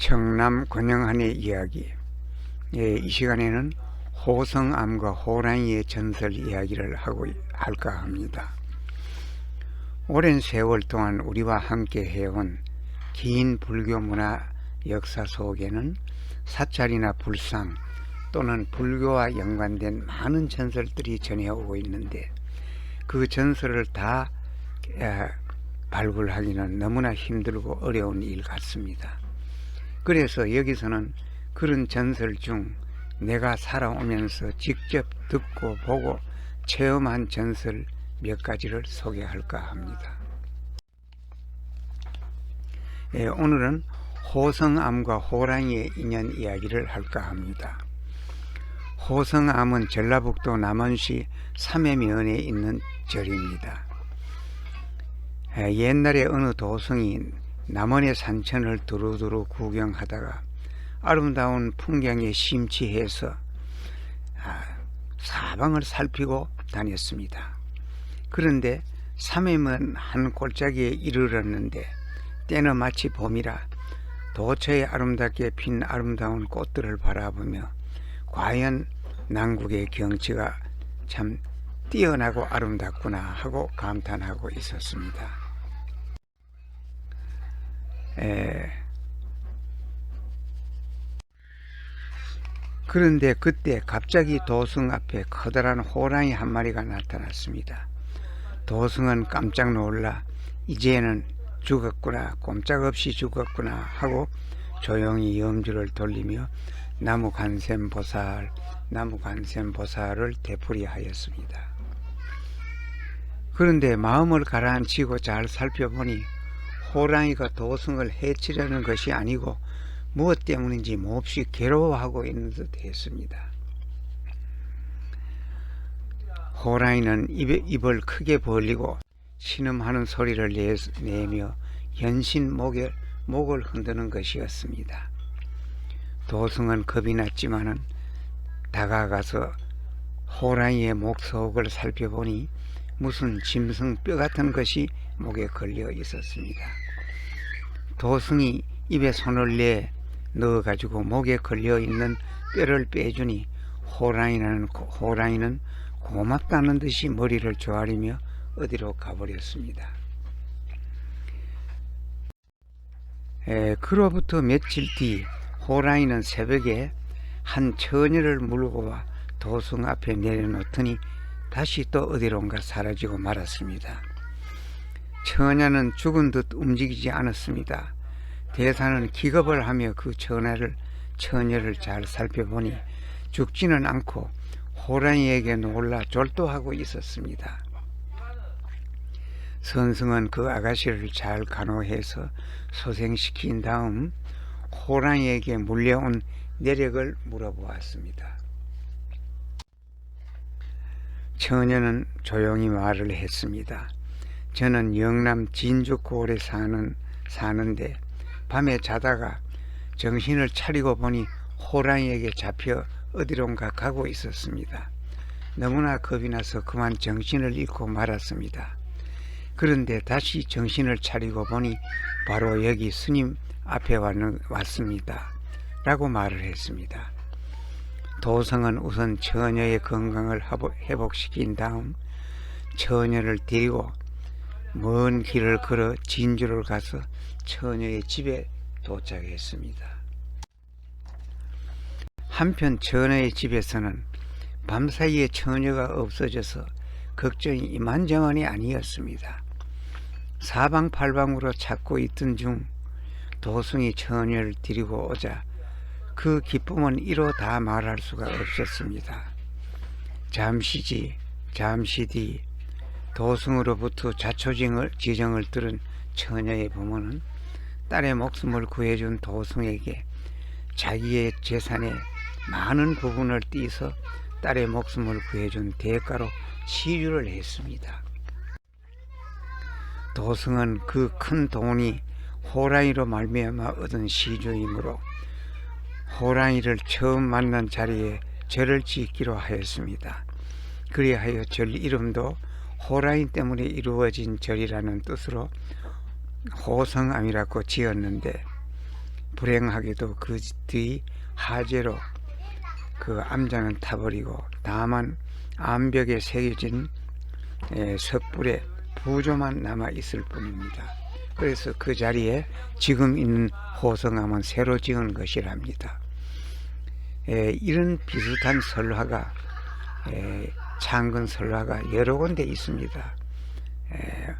청남 권영한의 이야기 예, 이 시간에는 호성암과 호랑이의 전설 이야기를 하고 할까 합니다. 오랜 세월 동안 우리와 함께 해온 긴 불교 문화 역사 속에는 사찰이나 불상 또는 불교와 연관된 많은 전설들이 전해오고 있는데 그 전설을 다 에, 발굴하기는 너무나 힘들고 어려운 일 같습니다. 그래서 여기서는 그런 전설 중 내가 살아오면서 직접 듣고 보고 체험한 전설 몇 가지를 소개할까 합니다. 예, 오늘은 호성암과 호랑이의 인연 이야기를 할까 합니다. 호성암은 전라북도 남원시 삼해면에 있는 절입니다. 예, 옛날에 어느 도성이 남원의 산천을 두루두루 구경하다가 아름다운 풍경에 심취해서 아, 사방을 살피고 다녔습니다. 그런데 삼해면 한 골짜기에 이르렀는데 때는 마치 봄이라 도처에 아름답게 핀 아름다운 꽃들을 바라보며 과연 남국의 경치가 참 뛰어나고 아름답구나 하고 감탄하고 있었습니다. 에, 그런데 그때 갑자기 도승 앞에 커다란 호랑이 한 마리가 나타났습니다. 도승은 깜짝 놀라 이제는 죽었구나 꼼짝없이 죽었구나 하고 조용히 염주를 돌리며 나무 간샘 보살 나무 간샘 보살을 되풀이하였습니다. 그런데 마음을 가라앉히고 잘 살펴보니 호랑이가 도승을 해치려는 것이 아니고 무엇 때문인지 몹시 괴로워하고 있는 듯 했습니다. 호랑이는 입, 입을 크게 벌리고 신음하는 소리를 내, 내며 연신 목에, 목을 흔드는 것이었습니다. 도승은 겁이 났지만은 다가가서 호랑이의 목 속을 살펴보니 무슨 짐승 뼈 같은 것이 목에 걸려 있었습니다. 도승이 입에 손을 내 넣어가지고 목에 걸려 있는 뼈를 빼주니 호랑이는 호랑이는 고맙다는 듯이 머리를 조아리며 어디로 가버렸습니다. 에, 그로부터 며칠 뒤 호랑이는 새벽에 한 처녀를 물고 와 도승 앞에 내려놓더니 다시 또 어디론가 사라지고 말았습니다. 처녀는 죽은 듯 움직이지 않았습니다. 대사는 기겁을 하며 그 처녀를, 처녀를 잘 살펴보니 죽지는 않고 호랑이에게 놀라 졸도하고 있었습니다. 선승은 그 아가씨를 잘 간호해서 소생시킨 다음 호랑이에게 물려온 내력을 물어보았습니다. 처녀는 조용히 말을 했습니다. 저는 영남 진주골에 사는 사는데 밤에 자다가 정신을 차리고 보니 호랑이에게 잡혀 어디론가 가고 있었습니다. 너무나 겁이 나서 그만 정신을 잃고 말았습니다. 그런데 다시 정신을 차리고 보니 바로 여기 스님 앞에 왔습니다. 라고 말을 했습니다. 도성은 우선 처녀의 건강을 회복시킨 다음 처녀를 데리고 먼 길을 걸어 진주를 가서 처녀의 집에 도착했습니다. 한편 처녀의 집에서는 밤사이에 처녀가 없어져서 걱정이 이만저만이 아니었습니다. 사방팔방으로 찾고 있던 중 도승이 처녀를 데리고 오자 그 기쁨은 이로 다 말할 수가 없었습니다. 잠시지 잠시 뒤 도승으로부터 자초지정을 지정을 들은 처녀의 부모는 딸의 목숨을 구해준 도승에게 자기의 재산의 많은 부분을 띠서 딸의 목숨을 구해준 대가로 시주를 했습니다. 도승은 그 큰 돈이 호랑이로 말미암아 얻은 시주이므로 호랑이를 처음 만난 자리에 절을 짓기로 하였습니다. 그리하여 절 이름도 호랑이 때문에 이루어진 절이라는 뜻으로 호성암이라고 지었는데 불행하게도 그 뒤 하재로 그 암자는 타버리고 다만 암벽에 새겨진 에, 섣불의 부조만 남아 있을 뿐입니다. 그래서 그 자리에 지금 있는 호성암은 새로 지은 것이랍니다. 에, 이런 비슷한 설화가 에, 창근 설화가 여러 군데 있습니다. 에,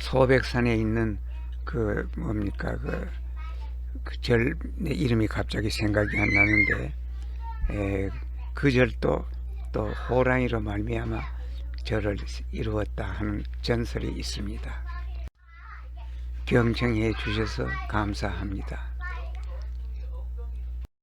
소백산에 있는 그 뭡니까 그절 이름이 갑자기 생각이 안 나는데 에, 그 절도 또 호랑이로 말미암아 절을 이루었다 하는 전설이 있습니다. 경청해 주셔서 감사합니다.